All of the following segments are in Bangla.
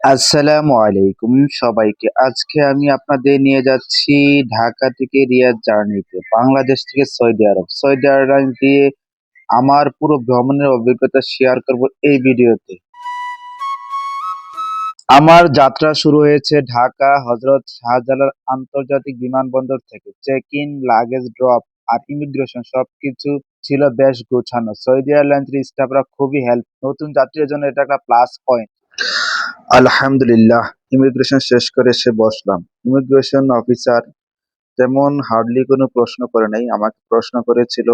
আসসালামু আলাইকুম সবাইকে। আজকে আমি আপনাদের নিয়ে যাচ্ছি ঢাকা থেকে রিয়াদ জার্নিতে, বাংলাদেশ থেকে সৌদি আরব। সৌদি আরব দিয়ে আমার পুরো ভ্রমণের অভিজ্ঞতা শেয়ার করব এই ভিডিওতে। আমার যাত্রা শুরু হয়েছে ঢাকা, হজরত শাহজালাল আন্তর্জাতিক বিমানবন্দর থেকে। চেক ইন লাগেজ ড্রপ আর ইমিগ্রেশন সবকিছু ছিল বেশ গোছানো। সৌদি এয়ারলাইন্সের স্টাফরা খুবই হেল্প নতুন যাত্রীদের জন্য এটা একটা প্লাস পয়েন্ট আলহামদুলিল্লাহ ইমিগ্রেশন শেষ করে এসে বসলাম। ইমিগ্রেশন অফিসার তেমন হার্ডলি কোনো প্রশ্ন করে নাই। আমাকে প্রশ্ন করেছিল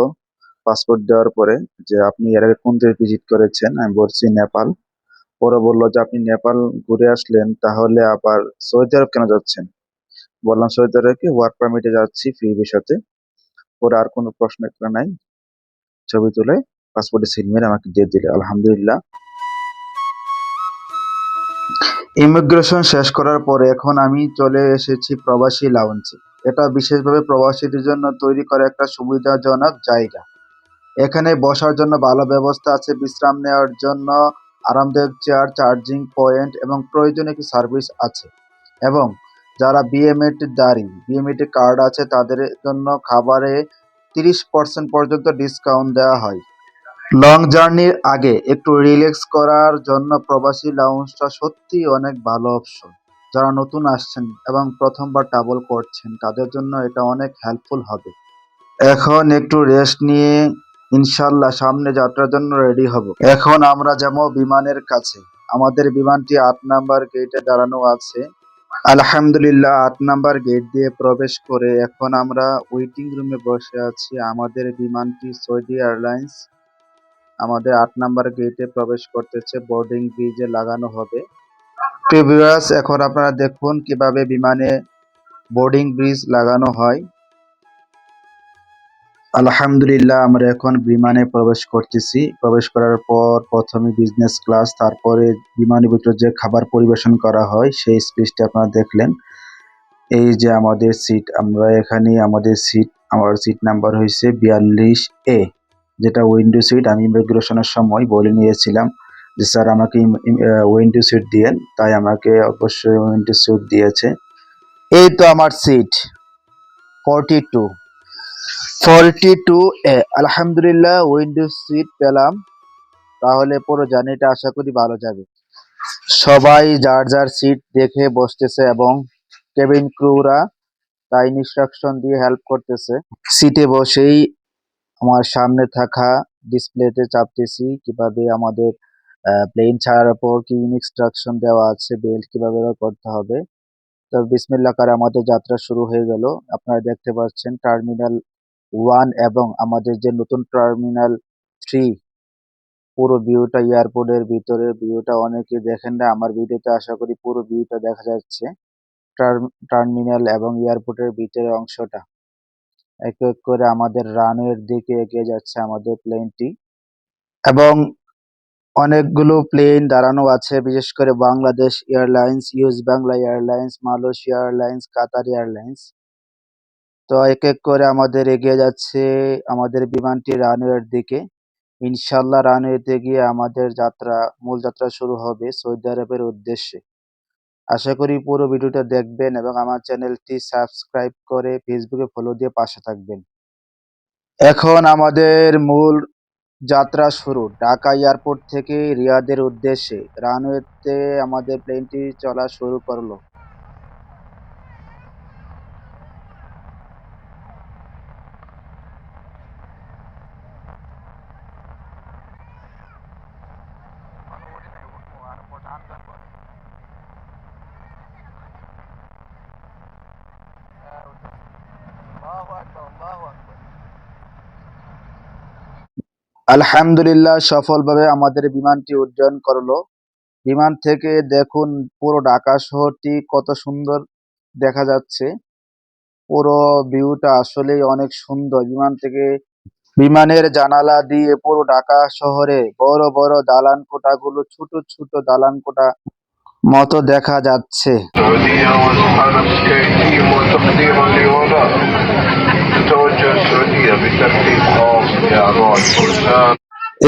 পাসপোর্ট দেওয়ার পরে যে আপনি এর আগে কোন দেশ ভিজিট করেছেন? আমি বলছি নেপাল। পরে বলল যে আপনি নেপাল ঘুরে আসলেন, তাহলে আবার সৌদি আরব কেন যাচ্ছেন? বললাম, সৌদি আরবে ওয়ার্ক পারমিটে যাচ্ছি ফ্রি ভিসাতে। পরে আর কোনো প্রশ্ন করে নাই। ছবি তুলে পাসপোর্টে সিল মেরে আমাকে দিয়ে দিলে। আলহামদুলিল্লাহ। ইমিগ্রেশন শেষ করার পরে এখন আমি চলে এসেছি প্রবাসী লাউঞ্জে এটা বিশেষভাবে প্রবাসীদের জন্য তৈরি করা একটা সুবিধাজনক জায়গা। এখানে বসার জন্য ভালো ব্যবস্থা আছে, বিশ্রাম নেওয়ার জন্য আরামদায়ক চেয়ার চার্জিং পয়েন্ট এবং প্রয়োজনীয় কিছু সার্ভিস আছে। এবং যারা বিএমএট দাঁড়ি বিএমএট কার্ড আছে, তাদের জন্য খাবারে তিরিশ পার্সেন্ট পর্যন্ত ডিসকাউন্ট দেওয়া হয়। লং জার্নির আগে একটু রিল্যাক্স করার জন্য প্রবাসী লাউঞ্জটা সত্যি অনেক ভালো অপশন যারা নতুন আসছেন এবং প্রথমবার ট্রাভেল করছেন, তাদের জন্য এটা অনেক হেল্পফুল হবে। এখন একটু রেস্ট নিয়ে ইনশাল্লাহ সামনে যাত্রার জন্য রেডি হব। এখন আমরা যাব বিমানের কাছে। আমাদের বিমানটি আট নাম্বার গেটে দাঁড়ানো আছে। আলহামদুলিল্লাহ, আট নাম্বার গেট দিয়ে প্রবেশ করে এখন আমরা ওয়েটিং রুমে বসে আছি। আমাদের বিমানটি সৌদি এয়ারলাইন্স আমাদের আট নাম্বার গেটে প্রবেশ করতেছে। বোর্ডিং ব্রিজে লাগানো হবে। প্রিভিয়াস এখন আপনারা দেখুন কীভাবে বিমানে বোর্ডিং ব্রিজ লাগানো হয়। আলহামদুলিল্লাহ, আমরা এখন বিমানে প্রবেশ করতেছি। প্রবেশ করার পর প্রথমে বিজনেস ক্লাস তারপরে বিমানের ভিতরে যে খাবার পরিবেশন করা হয়, সেই স্পেসটা আপনারা দেখলেন। এই যে আমাদের সিট আমরা এখানে আমাদের সিট আমার সিট নাম্বার হয়েছে বিয়াল্লিশ এ যেটা উইন্ডো সিট আমি ইমিগ্রেশনের সময় বলে নিয়েছিলাম যে, স্যার, আমাকে উইন্ডো সিট দিয়েন। তাই আমাকে অবশ্যই উইন্ডো সিট দিয়েছে। এই তো আমার seat forty two forty two A, আলহামদুলিল্লাহ উইন্ডো সিট পেলাম। তাহলে পুরো জার্নিটা আশা করি ভালো যাবে। সবাই যার যার সিট দেখে বসতেছে এবং কেবিন ক্রুরা তাই ইনস্ট্রাকশন দিয়ে হেল্প করতেছে। সিটে বসেই আমার সামনে থাকা ডিসপ্লেতে চাপতেছি। কীভাবে আমাদের প্লেন ছাড়ার পর কি ইনস্ট্রাকশন দেওয়া আছে বেল্ট কীভাবে করতে হবে। তো বিসমিল্লা করে আমাদের যাত্রা শুরু হয়ে গেল। আপনারা দেখতে পাচ্ছেন টার্মিনাল ওয়ান এবং আমাদের যে নতুন টার্মিনাল থ্রি পুরো ভিউটা এয়ারপোর্টের ভিতরে ভিউটা অনেকে দেখেন না, আমার ভিডিওতে আশা করি পুরো ভিউটা দেখা যাচ্ছে। টার্মিনাল এবং এয়ারপোর্টের ভিতরে অংশটা। এক এক করে আমাদের রানওয়ের দিকে এগিয়ে যাচ্ছে আমাদের প্লেনটি এবং অনেকগুলো প্লেন দাঁড়ানো আছে, বিশেষ করে Bangladesh airlines US Bangla airlines Malaysia airlines Qatar airlines তো এক এক করে আমাদের এগিয়ে যাচ্ছে আমাদের বিমানটি রানওয়ের দিকে। ইনশাল্লাহ রানওয়েতে গিয়ে আমাদের যাত্রা, মূল যাত্রা শুরু হবে সৌদি আরবের উদ্দেশ্যে। আশা করি পুরো ভিডিওটা দেখবেন এবং আমার চ্যানেলটি সাবস্ক্রাইব করে ফেসবুকে ফলো দিয়ে পাশে থাকবেন। এখন আমাদের মূল যাত্রা শুরু। ঢাকা এয়ারপোর্ট থেকে রিয়াদের উদ্দেশ্যে। রানওয়েতে আমাদের প্লেনটি চলা শুরু করল। আলহামদুলিল্লাহ, সফলভাবে আমাদের বিমানটি উড্ডয়ন করল। বিমান থেকে দেখুন পুরো ঢাকা শহরটি কত সুন্দর দেখা যাচ্ছে। পুরো ভিউটা আসলেই অনেক সুন্দর। বিমান থেকে বিমানের জানালা দিয়ে পুরো ঢাকা শহরে বড় বড় দালান কোঠাগুলো, ছোট ছোট দালান কোঠা মতো দেখা যাচ্ছে।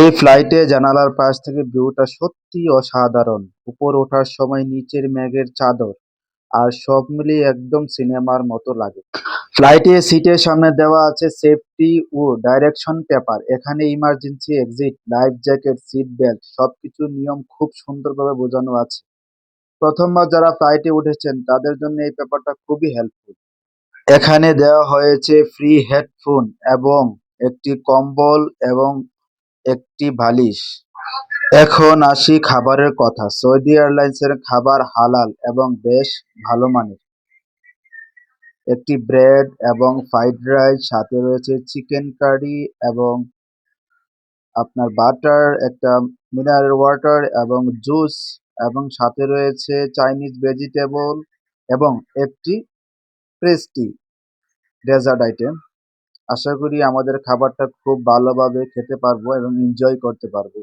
এই ফ্লাইটে জানালার পাশ থেকে ভিউটা সত্যি অসাধারণ। উপর ওঠার সময় নিচের ম্যাগের চাদর। আর সব মিলিয়ে একদম সিনেমার মতো লাগে। ফ্লাইটে সিটের সামনে দেওয়া আছে সেফটি ও ডাইরেকশন পেপার। এখানে emergency exit, life jacket, seat belt, সবকিছু নিয়ম খুব সুন্দরভাবে বোঝানো আছে। প্রথমবার যারা ফ্লাইটে উঠেছেন, তাদের জন্য এই পেপারটা খুবই হেল্পফুল এখানে দেওয়া হয়েছে ফ্রি হেডফোন এবং একটি কম্বল এবং একটি বালিশ এখন আসি খাবারের কথা। সৌদি এয়ারলাইন্সের খাবার হালাল এবং বেশ ভালো মানের। একটি ব্রেড এবং ফ্রাইড রাইস সাথে রয়েছে চিকেন কারি এবং আপনার বাটার একটা মিনারেল ওয়াটার এবং জুস এবং সাথে রয়েছে চাইনিজ ভেজিটেবল এবং একটি পেস্ট্রি ডেজার্ট আইটেম আশা করি আমাদের খাবারটা খুব ভালোভাবে খেতে পারব এবং এনজয় করতে পারব।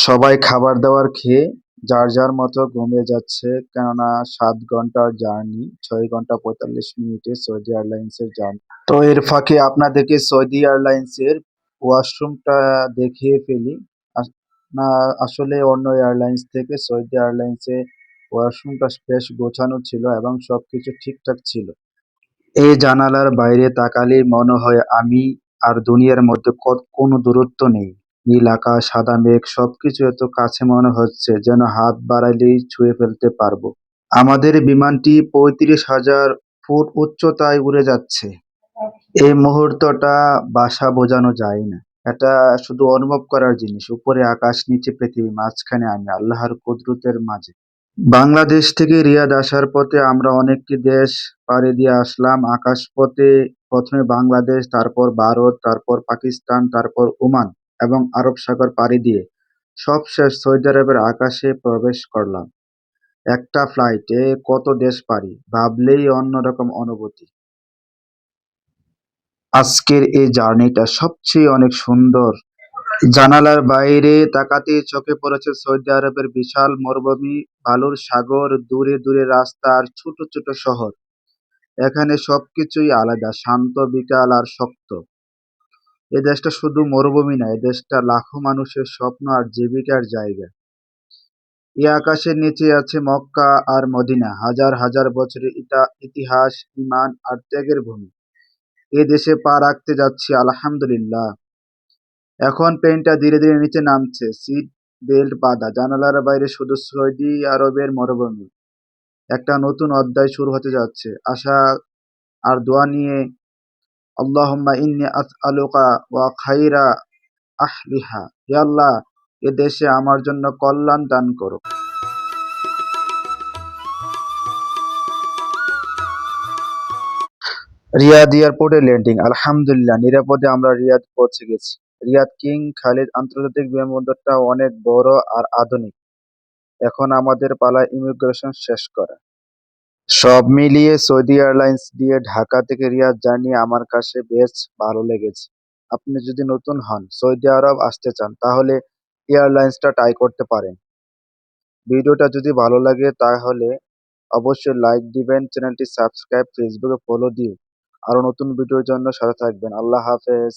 সবাই খাবার দাবার খেয়ে যার যার মতো ঘুমিয়ে যাচ্ছে, কেননা সাত ঘণ্টার জার্নি, ছয় ঘণ্টা পঁয়তাল্লিশ মিনিটে সৌদি এয়ারলাইন্সের জার্নি। তো এর ফাঁকে আপনাদেরকে সৌদি এয়ারলাইন্স এয়ারলাইন্সের ওয়াশরুমটা দেখিয়ে ফেলি। না, আসলে অন্য এয়ারলাইন্স থেকে সৌদি এয়ারলাইন্সে ওয়াশরুমটা বেশ গোছানো ছিল এবং সবকিছু ঠিকঠাক ছিল। এই জানালার বাইরে তাকালেই মনে হয় আমি আর দুনিয়ার মধ্যে কত কোনো দূরত্ব নেই। নীল আকাশ, সাদা মেঘ, সবকিছু এত কাছে মনে হচ্ছে যেন হাত বাড়াইলেই ছুঁয়ে ফেলতে পারব। আমাদের বিমানটি পঁয়ত্রিশ হাজার ফুট উচ্চতায় উড়ে যাচ্ছে। এই মুহূর্তটা বাসা বোঝানো যায় না। এটা শুধু অনুভব করার জিনিস। উপরে আকাশ, নিচে পৃথিবী, মাঝখানে আমি, আল্লাহর কুদরতের মাঝে। বাংলাদেশ থেকে রিয়াদ আসার পথে আমরা অনেকটি দেশ পাড়ি দিয়ে আসলাম। আকাশ পথে প্রথমে বাংলাদেশ, তারপর ভারত, তারপর পাকিস্তান, তারপর ওমান এবং আরব সাগর পাড়ি দিয়ে সবশেষ সৌদি আরবের আকাশে প্রবেশ করলাম। একটা ফ্লাইটে কত দেশ পারি ভাবলেই অন্যরকম অনুভূতি। আজকের এই জার্নিটা সবচেয়ে অনেক সুন্দর। জানালার বাইরে তাকাতে চোখে পড়েছে সৌদি আরবের বিশাল মরুভূমি, বালুর সাগর, দূরে দূরে রাস্তা আর ছোট ছোট শহর। এখানে সবকিছুই আলাদা, শান্ত, বিকাল আর শক্ত। এ দেশটা শুধু মরুভূমি না, এ দেশটা লাখো মানুষের স্বপ্ন আর জীবিকার জায়গা। এই আকাশের নিচে আছে মক্কা আর মদিনা, হাজার হাজার বছরের ইতা- ইতিহাস ইমান আর ত্যাগের ভূমি। এ দেশে পা রাখতে যাচ্ছি, আলহামদুলিল্লাহ। এখন প্লেনটা ধীরে ধীরে নিচে নামছে, সিট বেল্ট বাঁধা, জানালার বাইরে শুধু সৌদি আরবের মরুভূমি। একটা নতুন অধ্যায় শুরু হতে যাচ্ছে। আশা আর দোয়া নিয়ে, আল্লাহুম্মা ইন্নী আসআলুকা ওয়া খাইরা আহলিহা। হে আল্লাহ, এ দেশে আমার জন্য কল্যাণ দান করো। রিয়াদ এয়ারপোর্টে ল্যান্ডিং। আলহামদুলিল্লাহ, নিরাপদে আমরা রিয়াদ পৌঁছে গেছি। রিয়াদ কিং খালিদ আন্তর্জাতিক বিমানবন্দরটা অনেক বড় আর আধুনিক। এখন আমাদের পালা ইমিগ্রেশন শেষ করা। সব মিলিয়ে সৌদি এয়ারলাইন্স দিয়ে ঢাকা থেকে রিয়াদ জার্নি আমার কাছে বেশ ভালো লেগেছে। আপনি যদি নতুন হন, সৌদি আরব আসতে চান, তাহলে এয়ারলাইন্সটা ট্রাই করতে পারেন। ভিডিওটা যদি ভালো লাগে, তাহলে অবশ্যই লাইক দিবেন, চ্যানেলটি সাবস্ক্রাইব, ফেসবুকে ফলো দিয়ে আরও নতুন ভিডিওর জন্য সাথে থাকবেন। আল্লাহ হাফেজ।